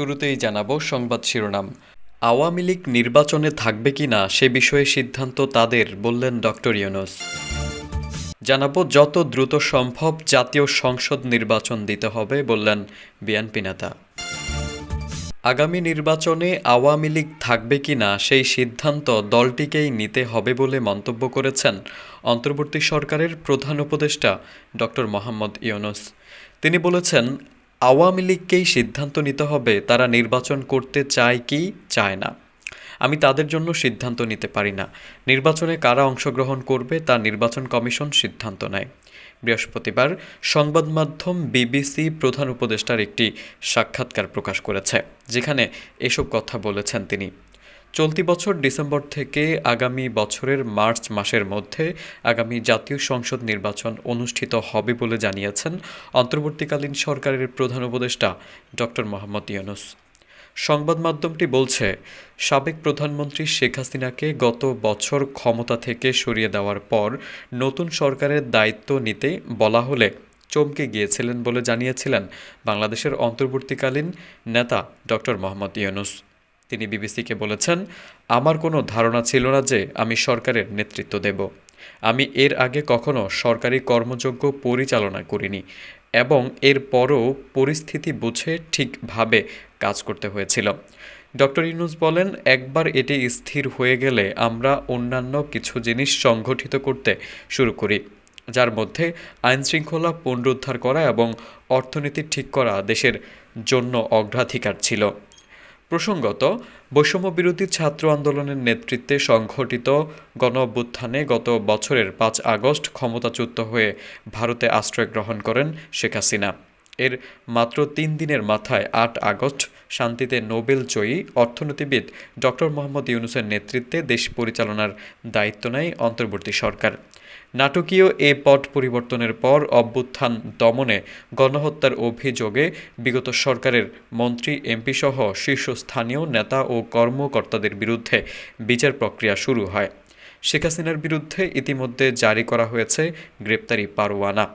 শুরুতেই জানাব সংবাদ শিরোনাম। আওয়ামী লীগ নির্বাচনে থাকবে কি না সে বিষয়ে সিদ্ধান্ত তাদের, বললেন ডক্টর ইউনুস। জানাব যত দ্রুত সম্ভব জাতীয় সংসদ নির্বাচন দিতে হবে, বললেন বিএনপি নেতা। আগামী নির্বাচনে আওয়ামী লীগ থাকবে কি না সেই সিদ্ধান্ত দলটিকেই নিতে হবে বলে মন্তব্য করেছেন অন্তর্বর্তী সরকারের প্রধান উপদেষ্টা ডক্টর মোহাম্মদ ইউনুস। তিনি বলেছেন আওয়ামী লীগকেই সিদ্ধান্ত নিতে হবে, তারা নির্বাচন করতে চায় কি চায় না। আমি তাদের জন্য সিদ্ধান্ত নিতে পারি না। নির্বাচনে কারা অংশগ্রহণ করবে, তা নির্বাচন কমিশন সিদ্ধান্ত নেয়। বৃহস্পতিবার সংবাদ মাধ্যম বিবিসি প্রধান উপদেষ্টার একটি সাক্ষাৎকার প্রকাশ করেছে, যেখানে এসব কথা বলেছেন তিনি। চলতি বছর ডিসেম্বর থেকে আগামী বছরের মার্চ মাসের মধ্যে আগামী জাতীয় সংসদ নির্বাচন অনুষ্ঠিত হবে বলে জানিয়েছেন অন্তর্বর্তীকালীন সরকারের প্রধান উপদেষ্টা ডক্টর মোহাম্মদ ইউনুস। সংবাদ মাধ্যমটি বলছে, সাবেক প্রধানমন্ত্রী শেখ হাসিনাকে গত বছর ক্ষমতা থেকে সরিয়ে দেওয়ার পর নতুন সরকারের দায়িত্ব নিতে বলা হলে চমকে গিয়েছিলেন বলে জানিয়েছিলেন বাংলাদেশের অন্তর্বর্তীকালীন নেতা ডক্টর মোহাম্মদ ইউনুস। তিনি বিবিসিকে বলেছেন, আমার কোনো ধারণা ছিল না যে আমি সরকারের নেতৃত্ব দেব। আমি এর আগে কখনো সরকারি কর্মযোগ্য পরিচালনা করিনি এবং এরপরও পরিস্থিতি বুঝে ঠিকভাবে কাজ করতে হয়েছিল। ডক্টর ইউনুস বলেন, একবার এটি স্থির হয়ে গেলে আমরা অন্যান্য কিছু জিনিস সংগঠিত করতে শুরু করি, যার মধ্যে আইনশৃঙ্খলা পুনরুদ্ধার করা এবং অর্থনীতি ঠিক করা দেশের জন্য অগ্রাধিকার ছিল। প্রসঙ্গত, বৈষম্যবিরোধী ছাত্র আন্দোলনের নেতৃত্বে সংঘটিত গণ অভ্যুত্থানে গত বছরের পাঁচ আগস্ট ক্ষমতাচ্যুত হয়ে ভারতে আশ্রয় গ্রহণ করেন শেখ হাসিনা। এর মাত্র তিন দিনের মাথায় আট আগস্ট শান্তিতে নোবেল জয়ী অর্থনীতিবিদ ডক্টর মোহাম্মদ ইউনুসের নেতৃত্বে দেশ পরিচালনার দায়িত্ব নেয় অন্তর্বর্তী সরকার। নাটকীয় এ পট পরিবর্তনের পর অভ্যুত্থান দমনে গণহত্যার অভিযোগে বিগত সরকারের মন্ত্রী এমপি সহ শীর্ষস্থানীয় নেতা ও কর্মকর্তাদের বিরুদ্ধে বিচার প্রক্রিয়া শুরু হয়। শেখ হাসিনার বিরুদ্ধে ইতিমধ্যে জারি করা হয়েছে গ্রেপ্তারি পারোয়ানা।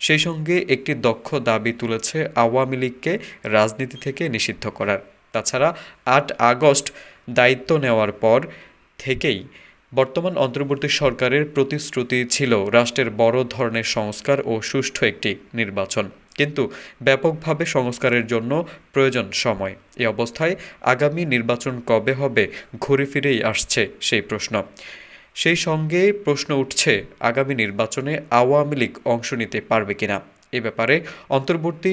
সেই সঙ্গে একটি দক্ষ দাবি তুলেছে আওয়ামী লীগকে রাজনীতি থেকে নিষিদ্ধ করার। তাছাড়া আট আগস্ট দায়িত্ব নেওয়ার পর থেকেই বর্তমান অন্তর্বর্তী সরকারের প্রতিশ্রুতি ছিল রাষ্ট্রের বড় ধরনের সংস্কার ও সুষ্ঠু একটি নির্বাচন। কিন্তু ব্যাপকভাবে সংস্কারের জন্য প্রয়োজন সময়। এ অবস্থায় আগামী নির্বাচন কবে হবে ঘুরে ফিরেই আসছে সেই প্রশ্ন। সেই সঙ্গে প্রশ্ন উঠছে, আগামী নির্বাচনে আওয়ামী লীগ অংশ নিতে পারবে কিনা? এ ব্যাপারে অন্তর্বর্তী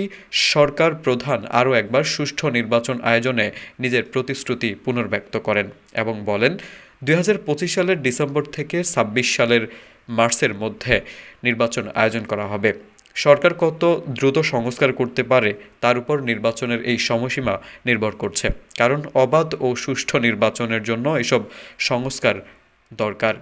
সরকার প্রধান আরও একবার সুষ্ঠু নির্বাচন আয়োজনে নিজের প্রতিশ্রুতি পুনর্ব্যক্ত করেন এবং বলেন, দুই হাজার পঁচিশ সালের ডিসেম্বর থেকে ছাব্বিশ সালের মার্চের মধ্যে নির্বাচন আয়োজন করা হবে। সরকার কত দ্রুত সংস্কার করতে পারে তার উপর নির্বাচনের এই সময়সীমা নির্ভর করছে। কারণ অবাধ ও সুষ্ঠু নির্বাচনের জন্য এসব সংস্কার দরকার।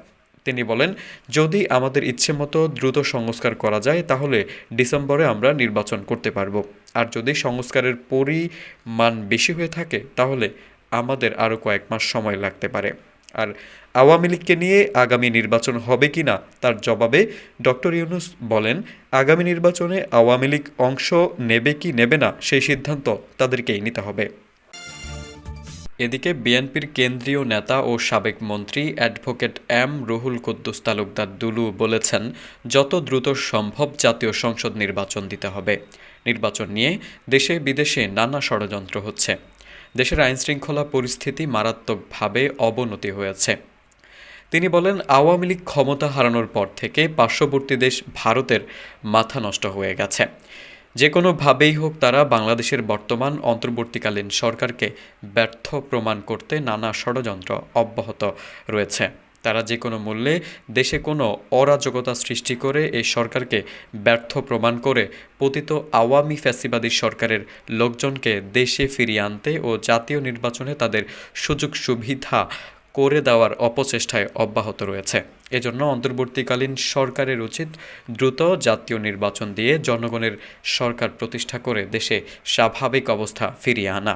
তিনি বলেন, যদি আমাদের ইচ্ছে মতো দ্রুত সংস্কার করা যায়, তাহলে ডিসেম্বরে আমরা নির্বাচন করতে পারব। আর যদি সংস্কারের পরিমাণ বেশি হয়ে থাকে, তাহলে আমাদের আরও কয়েক মাস সময় লাগতে পারে। আর আওয়ামী লীগকে নিয়ে আগামী নির্বাচন হবে কি না, তার জবাবে ডক্টর ইউনুস বলেন, আগামী নির্বাচনে আওয়ামী লীগ অংশ নেবে কি নেবে না, সেই সিদ্ধান্ত তাদেরকেই নিতে হবে। এদিকে বিএনপির কেন্দ্রীয় নেতা ও সাবেক মন্ত্রী অ্যাডভোকেট এম রুহুল কুদ্দুস তালুকদার দুলু বলেছেন, যত দ্রুত সম্ভব জাতীয় সংসদ নির্বাচন দিতে হবে। নির্বাচন নিয়ে দেশে বিদেশে নানা ষড়যন্ত্র হচ্ছে। দেশের আইনশৃঙ্খলা পরিস্থিতি মারাত্মকভাবে অবনতি হয়েছে। তিনি বলেন, আওয়ামী লীগ ক্ষমতা হারানোর পর থেকে পার্শ্ববর্তী দেশ ভারতের মাথা নষ্ট হয়ে গেছে। যে কোনোভাবেই হোক তারা বাংলাদেশের বর্তমান অন্তর্বর্তীকালীন সরকারকে ব্যর্থ প্রমাণ করতে নানা ষড়যন্ত্র অব্যাহত রয়েছে। তারা যে কোনো মূল্যে দেশে কোনো অরাজকতা সৃষ্টি করে এই সরকারকে ব্যর্থ প্রমাণ করে পতিত আওয়ামী ফ্যাসিবাদী সরকারের লোকজনকে দেশে ফিরিয়ে আনতে ও জাতীয় নির্বাচনে তাদের সুযোগ সুবিধা করে দেওয়ার অপচেষ্টায় অব্যাহত রয়েছে। এজন্য অন্তর্বর্তীকালীন সরকারের উচিত দ্রুত জাতীয় নির্বাচন দিয়ে জনগণের সরকার প্রতিষ্ঠা করে দেশে স্বাভাবিক অবস্থা ফিরিয়ে আনা।